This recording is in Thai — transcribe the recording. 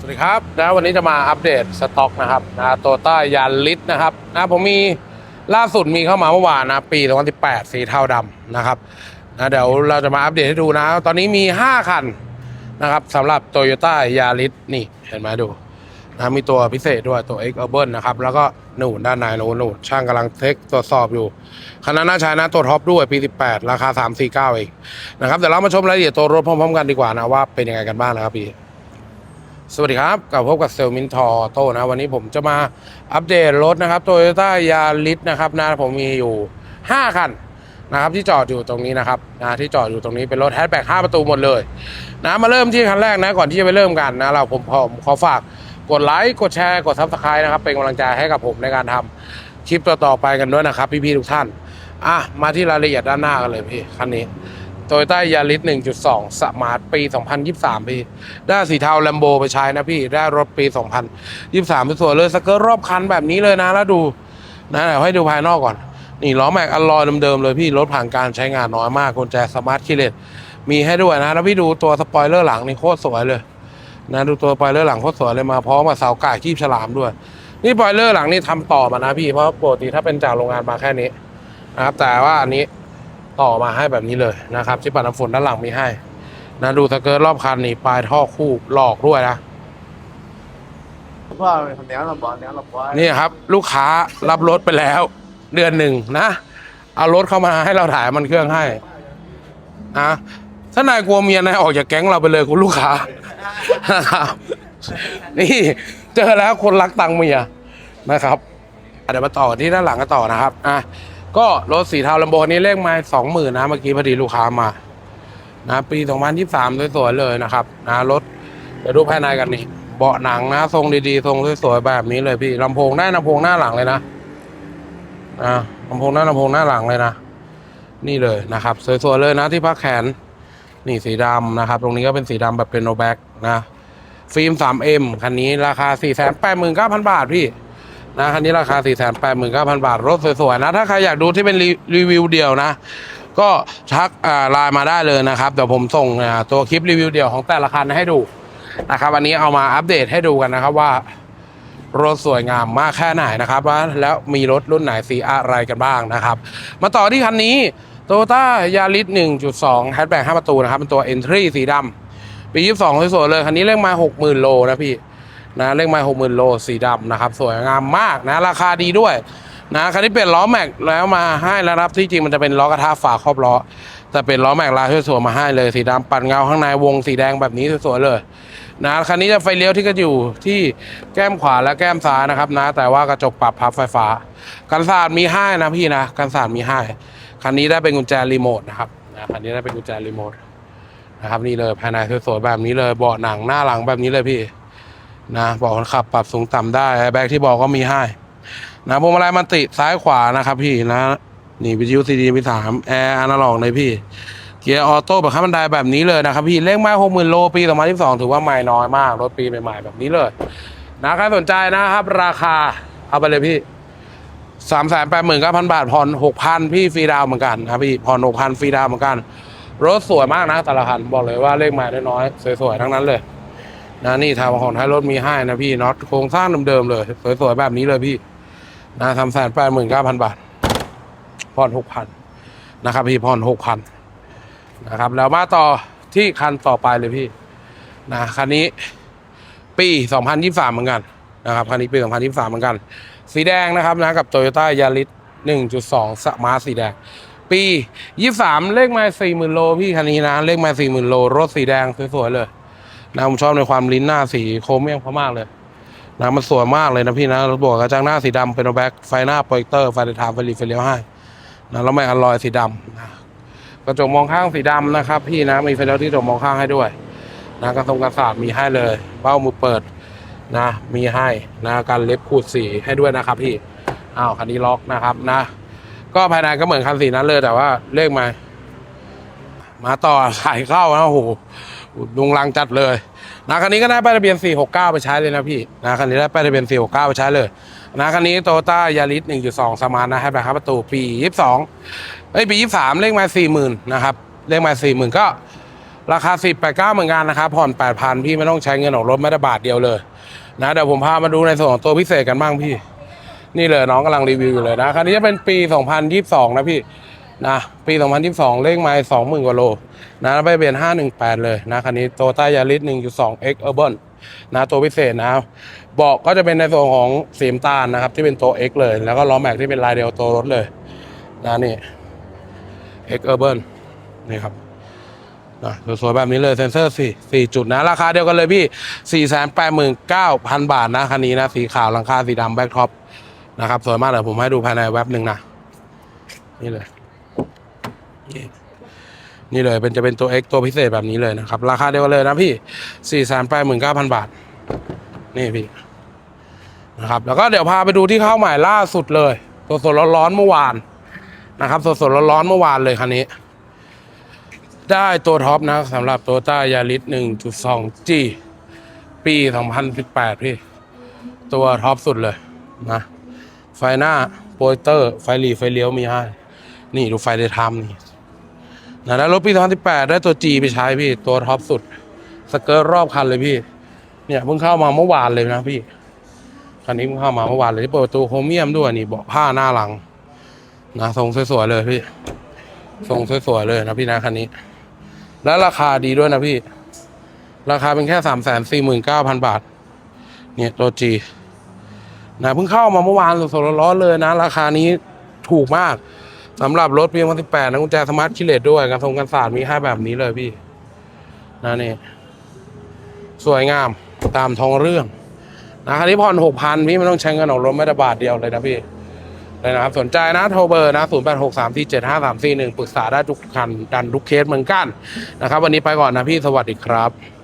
สวัสดีครับนะวันนี้จะมาอัปเดตสต็อกนะครับนะโตต้ายาริสนะครับนะผมมีล่าสุดมีเข้ามาเมื่อวานนะปี 2018 สีเทาดำนะครับนะเดี๋ยวเราจะมาอัปเดตให้ดูนะ ตอนนี้มี 5 คันนะครับสำหรับโตโยต้ายาริสนี่เห็นไหมดูนะมีตัวพิเศษด้วยตัว X Urban นะครับ แล้วก็หนูนด้านในหนูหนูนช่างกำลังเทคตรวจสอบอยู่คันนั้นน่าใช้นะตัวท็อปด้วยปี 18 ราคา 349เองนะครับเดี๋ยวเรามาชมรายละเอียดตัวรถพร้อมๆกันดีกว่านะว่าเป็นยังไงกันบ้างนะครับพี่ สวัสดีครับกลับพบกับเซลมินทอโต้นะวันนี้ผมจะมาอัปเดตรถนะครับโตโยต้ายาริสนะครับนะผมมีอยู่ 5 คันนะครับที่จอดอยู่ตรงนี้นะครับนะที่จอดอยู่ตรงนี้เป็นรถแฮชแบ็ก5ประตูหมดเลยนะมาเริ่มที่คันแรกนะก่อนที่จะไปเริ่มกันนะเราผมผมขอฝากกดไลค์กดแชร์กดซับสไครต์นะครับเป็นกำลังใจให้กับผมในการทำคลิปต่อๆไปกันด้วยนะครับพี่ๆทุกท่านอะมาที่รายละเอียดด้านหน้ากันเลยพี่คันนี้ โตโยต้ายาริส1.2 สมาร์ทปี 2023พี่ได้สีเทาแลมโบไปใช้นะพี่ ได้รถปี 2023ไปสวยเลยสเกิร์ตรอบคันแบบนี้เลยนะ แล้วดูนะเดี๋ยวให้ดูภายนอกก่อน นี่ล้อแม็กอลลอยเดิมๆเลยพี่ รถผ่านการใช้งานน้อยมากกุญแจสมาร์ทคีเลตมีให้ด้วยนะ แล้วพี่ดูตัวสปอยเลอร์หลังนี่โคตรสวยเลยนะดูตัวสปอยเลอร์หลังโคตรสวยเลยมาพร้อมกับเสากาคีบฉลามด้วย นี่สปอยเลอร์หลังนี่ทำต่อมานะพี่เพราะปกติถ้าเป็นจากโรงงานมาแค่นี้นะครับแต่ว่าอันนี้ ต่อมาให้แบบนี้เลยนะครับที่ปัดน้ำฝนด้านหลังมีให้นะดูสเกิร์ตรอบคันนี่ปลายท่อคู่หลอกด้วยนะว่าเนี้ยเราบอกเนี้ยเราบอกนี่ครับ ลูกค้ารับรถไปแล้ว เดือนหนึ่งนะ เอารถเข้ามาให้เราถ่ายมันเครื่องให้นะถ้านายกลัวเมียนายออกจากแก๊งเราไปเลยคุณลูกค้านะครับนี่เจอแล้วคนรักตังค์เมียนะครับอะเดี๋ยวมาต่อที่ด้านหลังกันต่อนะครับอะ ก็รถสีเทาลัมโบนี้เลขมาสองหมื่นนะเมื่อกี้พอดีลูกค้ามานะปี 2023 สวยๆเลยนะครับนะรถเดี๋ยวดูภายในกันนี่เบาะหนังนะ ทรงดีๆ ทรงสวยๆแบบนี้เลยพี่ลำโพงได้ลำโพงหน้าหลังเลยนะนะลำโพงหน้าลำโพงหน้าหลังเลยนะ นี่เลยนะครับ สวยๆเลยนะที่พักแขน นี่สีดำนะครับ ตรงนี้ก็เป็นสีดำแบบเป็นโนแบ็กนะ ฟิล์ม 3M คันนี้ราคา 489,000 บาทพี่ นะคันนี้ราคา 489,000 บาท รถสวยๆนะ ถ้าใครอยากดูที่เป็นรีรวิวเดียวนะ ก็ทักไลน์มาได้เลยนะครับ เดี๋ยวผมส่งตัวคลิปรีวิวเดียวของแต่ละคันให้ดูนะครับวันนี้เอามาอัปเดตให้ดูกันนะครับว่ารถสวยงามมากแค่ไหนนะครับว่าแล้วมีรถรุ่นไหนสีอะไรกันบ้างนะครับ มาต่อที่คันนี้โตโยต้ายาริส1.2แฮชแบ็ก5ประตูนะครับเป็นตัว Entry สีดำปี 22 สวยๆเลย คันนี้เลขมา 60,000 โลนะพี่ นะเลขไมา60,000โลสีดำนะครับ สวยงามมากนะ ราคาดีด้วยนะคันนี้เปลี่ยนล้อแม็กแล้วมาให้แล้วครับที่จริงมันจะเป็นล้อกระทะฝาครอบล้อแต่เป็นล้อแม็กลายสวยๆมาให้เลยสีดำปัดเงาข้างในวงสีแดงแบบนี้สวยๆเลยนะคันนี้จะไฟเลี้ยวที่ก็อยู่ที่แก้มขวาและแก้มซ้ายนะครับนะ แต่ว่ากระจกปรับพับไฟฟ้า กันสาดมีให้นะพี่นะกันสาดมีให้คันนี้ได้เป็นกุญแจรีโมทนะครับนะคันนี้ได้เป็นกุญแจรีโมทนะครับนี่เลยภายในสวยๆแบบนี้เลยเบาะหนังหน้าหลังแบบนี้เลยพี่ นะบาะคนขับปรับสูงต่ำได้แอร์แบ็กที่บอกก็มีให้นะพวงมาลัยมันติซ้ายขวานะครับพี่นะนี่วิทยุซีดีมีสามแอร์อนาล็อกเลยพี่ เกียร์ออโต้แบบขั้นบันไดแบบนี้เลยนะครับพี่เลขไม้หกหมื่นโลปีสองพันยี่สิบสองถือว่าไม่น้อยมาก รถปีใหม่ๆแบบนี้เลยนะใครสนใจนะครับ ราคาเอาไปเลยพี่สามแสนแปดหมื่นเก้าพันบาทผ่อนหกพันพี่ฟรีดาวเหมือนกันครับพี่ผ่อนหกพันฟรีดาวเหมือนกัน รถสวยมากนะแต่ละคันบอกเลยว่าเลขไม้น้อยๆสวยๆทั้งนั้นเลย นะนี่ทางของท้ายรถมีให้นะพี่น็อตโครงสร้างเดิมๆเลย สวยๆแบบนี้เลยพี่นะทำแสนแปดหมื่นเก้าพันบาทผ่อนหกพันนะครับ พี่ผ่อนหกพันนะครับ แล้วมาต่อที่คันต่อไปเลยพี่นะคันนี้ปีสองพันยี่สามเหมือนกันนะครับคันนี้ปีสองพันยี่สามเหมือนกัน สีแดงนะครับนะกับโตโยต้ายาริสหนึ่งจุดสองสมาร์ทสีแดงปียี่สามเลขไมาสี่หมื่นโล พี่คันนี้นะ เลขไมาสี่หมื่นโล รถสีแดง สวย ๆ เลย นะผมชอบในความลิ้นหน้าสีโครเมียมเขามากเลยนะมันสวยมากเลยนะพี่นะรถบวกกระจังหน้าสีดำเป็นแบ็กไฟหน้าโปรเจคเตอร์ไฟเดทามไฟรีไฟเลี้ยวให้นะแล้วไม่อลลอยสีดำนะกระจกมองข้างสีดำนะครับพี่นะมีไฟเลี้ยวที่กระจกมองข้างให้ด้วยนะกระทงกระสาดมีให้เลย เบ้ามือเปิดนะ มีให้นะการเล็บขูดสีให้ด้วยนะครับพี่อ้าวคันนี้ล็อกนะครับนะ ก็ภายในก็เหมือนคันสีนั้นเลยแต่ว่าเลขมา มาต่อขายเข้านะโอ้โห ลุงลังจัดเลยนะคันนี้ก็ได้ป้ายทะเบียน 469 ไปใช้เลยนะพี่นะคันนี้ได้ป้ายทะเบียน 469 ไปใช้เลยนะคันนี้โตโยต้ายาริส1.2 สมาร์ทนะให้ไปครับประตูปี 22 เอ้ยปี 23 เลขมา 40,000 นะครับ เลขมา 40,000 ก็ราคาสิบแปดเหมือนกันนะครับผ่อนแปดพันพี่ไม่ต้องใช้เงินออกรถแม้แต่บาทเดียวเลยนะเดี๋ยวผมพามาดูในส่วนของตัวพิเศษกันบ้างพี่ นี่เลยน้องกำลังรีวิวอยู่เลยนะคันนี้จะเป็นปี 2022 นะพี่นะปี 2022 เลขไมล์20,000 กว่าโล นะไปเปลี่ยน 518 เลยนะคันนี้โตต้ายาริส1.2 X Urban นะตัวพิเศษนะเบาะก็จะเป็นในส่วนของสีน้ำตาลนะครับ ที่เป็นตัว X เลย แล้วก็ล้อแม็กที่เป็นลายเดียวตัวรถเลยนะนี่ X Urban นี่ครับนะสวยๆแบบนี้เลยเซนเซอร์สี่สี่จุดนะ ราคาเดียวกันเลยพี่สี่แสนแปดหมื่นเก้าพันบาทนะคันนี้นะ สีขาวหลังคาสีดำแบ็คท็อปนะครับ สวยมากเลยผมให้ดูภายในแว็บหนึ่งนะ นี่เลย นี่เลยเป็นจะเป็นตัว X ตัวพิเศษแบบนี้เลยนะครับ ราคาเดียวกันเลยนะพี่สี่แสนแปดหมื่นเก้าพันบาท นี่พี่นะครับ แล้วก็เดี๋ยวพาไปดูที่เข้าใหม่ล่าสุดเลยสดๆร้อนๆเมื่อวานนะครับสดๆร้อนๆเมื่อวานเลยคันนี้ ได้ตัวท็อปนะสำหรับโตต้ายาริส 1.2G ปี 2018 พี่ ตัวท็อปสุดเลยนะไฟหน้าโปรเตอร์ ไฟหลีไฟเลี้ยวมีให้ นี่ดูไฟเดย์ไทม์นี่ นะแล้วรถปี 2018 ได้ตัว G ไปใช้พี่ ตัวท็อปสุด สเกิร์ตรอบคันเลยพี่ เนี่ยเพิ่งเข้ามาเมื่อวานเลยนะพี่ คันนี้เพิ่งเข้ามาเมื่อวานเลยที่เปิดประตูโครเมียมด้วยนี่เบาะผ้าหน้าหลัง นะทรงสวยๆเลยพี่ ทรงสวยๆเลยนะพี่นะคันนี้ แล้วราคาดีด้วยนะพี่ ราคาเป็นแค่สามแสนสี่หมื่นเก้าพันบาท เนี่ยตัวจีนะเพิ่งเข้ามาเมื่อวานสดๆร้อนๆเลยนะ ราคานี้ถูกมาก สำหรับรถปีวันที่แปดนะกุญแจสมาร์ทคิเลตด้วยกันทรงกันศาสตร์มีให้แบบนี้เลยพี่นะนี่สวยงามตามท้องเรื่องนะคันนี้ผ่อนหกพันพี่ไม่ต้องใช้เงินออกรถไม่ได้บาทเดียวเลยนะพี่เลยนะครับสนใจนะโทรเบอร์นะ 0 8 6 3 4 7 5 3 4 1 ปรึกษาได้ทุกคันดันทุกเคสเหมือนกันนะครับ วันนี้ไปก่อนนะพี่สวัสดีครับ